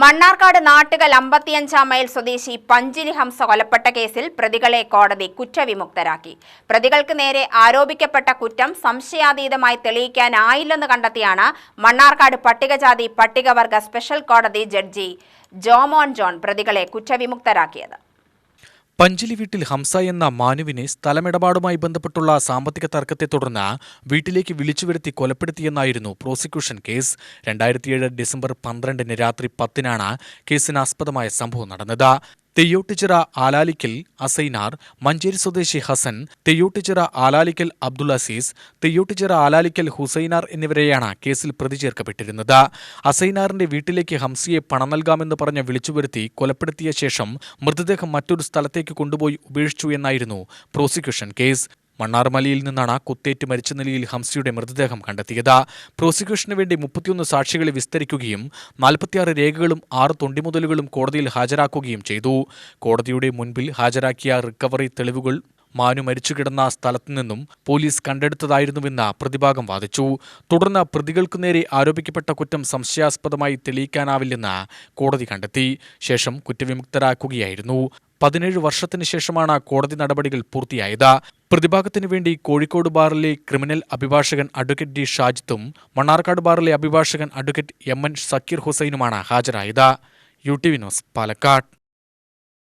Mannarkkad Nattukal അമ്പത്തിയഞ്ചാം mile സ്വദേശി പഞ്ചിരി ഹംസ കൊലപ്പെട്ട കേസിൽ പ്രതികളെ കോടതി കുറ്റവിമുക്തരാക്കി. പ്രതികൾക്ക് നേരെ ആരോപിക്കപ്പെട്ട കുറ്റം സംശയാതീതമായി തെളിയിക്കാനായില്ലെന്ന് കണ്ടെത്തിയാണ് മണ്ണാർക്കാട് പട്ടികജാതി പട്ടികവർഗ സ്പെഷ്യൽ കോടതി ജഡ്ജി ജോമോൻ ജോൺ പ്രതികളെ കുറ്റവിമുക്തരാക്കിയത്. പഞ്ചിലി വീട്ടിൽ ഹംസ എന്ന മാനുവിനെ സ്ഥലമിടപാടുമായി ബന്ധപ്പെട്ടുള്ള സാമ്പത്തിക തർക്കത്തെ തുടർന്ന് വീട്ടിലേക്ക് വിളിച്ചുവരുത്തി കൊലപ്പെടുത്തിയെന്നായിരുന്നു പ്രോസിക്യൂഷൻ കേസ്. രണ്ടായിരത്തിയേഴ് ഡിസംബർ പന്ത്രണ്ടിന് രാത്രി പത്തിനാണ് കേസിനാസ്പദമായ സംഭവം നടന്നത്. തെയ്യോട്ടുചിറ ആലാലിക്കൽ അസൈനാർ മഞ്ചേരി സ്വദേശി ഹസൻ തെയ്യോട്ടിച്ചിറ ആലാലിക്കൽ അബ്ദുൾ അസീസ് തെയ്യോട്ടിച്ചിറ ആലാലിക്കൽ ഹുസൈനാർ എന്നിവരെയാണ് കേസിൽ പ്രതി ചേർക്കപ്പെട്ടിരുന്നത്. അസൈനാറിന്റെ വീട്ടിലേക്ക് ഹംസിയെ പണം നൽകാമെന്ന് പറഞ്ഞ് വിളിച്ചുവരുത്തി കൊലപ്പെടുത്തിയ ശേഷം മൃതദേഹം മറ്റൊരു സ്ഥലത്തേക്ക് കൊണ്ടുപോയി ഉപേക്ഷിച്ചു എന്നായിരുന്നു പ്രോസിക്യൂഷൻ കേസ്. മണ്ണാർമലയിൽ നിന്നാണ് കുത്തേറ്റ് മരിച്ച നിലയിൽ ഹംസിയുടെ മൃതദേഹം കണ്ടെത്തിയത്. പ്രോസിക്യൂഷന് വേണ്ടി മുപ്പത്തിയൊന്ന് സാക്ഷികളെ വിസ്തരിക്കുകയും നാൽപ്പത്തിയാറ് രേഖകളും ആറ് തൊണ്ടിമുതലുകളും കോടതിയിൽ ഹാജരാക്കുകയും ചെയ്തു. കോടതിയുടെ മുൻപിൽ ഹാജരാക്കിയ റിക്കവറി തെളിവുകൾ മാനു മരിച്ചു കിടന്ന സ്ഥലത്തു നിന്നും പോലീസ് കണ്ടെടുത്തതായിരുന്നുവെന്ന് പ്രതിഭാഗം വാദിച്ചു. തുടർന്ന് പ്രതികൾക്കു നേരെ ആരോപിക്കപ്പെട്ട കുറ്റം സംശയാസ്പദമായി തെളിയിക്കാനാവില്ലെന്ന് കോടതി കണ്ടെത്തി. ശേഷം കുറ്റവിമുക്തരാക്കുകയായിരുന്നു. പതിനേഴ് വർഷത്തിനു ശേഷമാണ് കോടതി നടപടികൾ പൂർത്തിയായത്. പ്രതിഭാഗത്തിനു വേണ്ടി കോഴിക്കോട് ബാറിലെ ക്രിമിനൽ അഭിഭാഷകൻ അഡ്വക്കേറ്റ് ഡി ഷാജിത്തും മണ്ണാർക്കാട് ബാറിലെ അഭിഭാഷകൻ അഡ്വക്കേറ്റ് എം എൻ സക്കീർ ഹുസൈനുമാണ് ഹാജരായത്. U T V news Palakkad.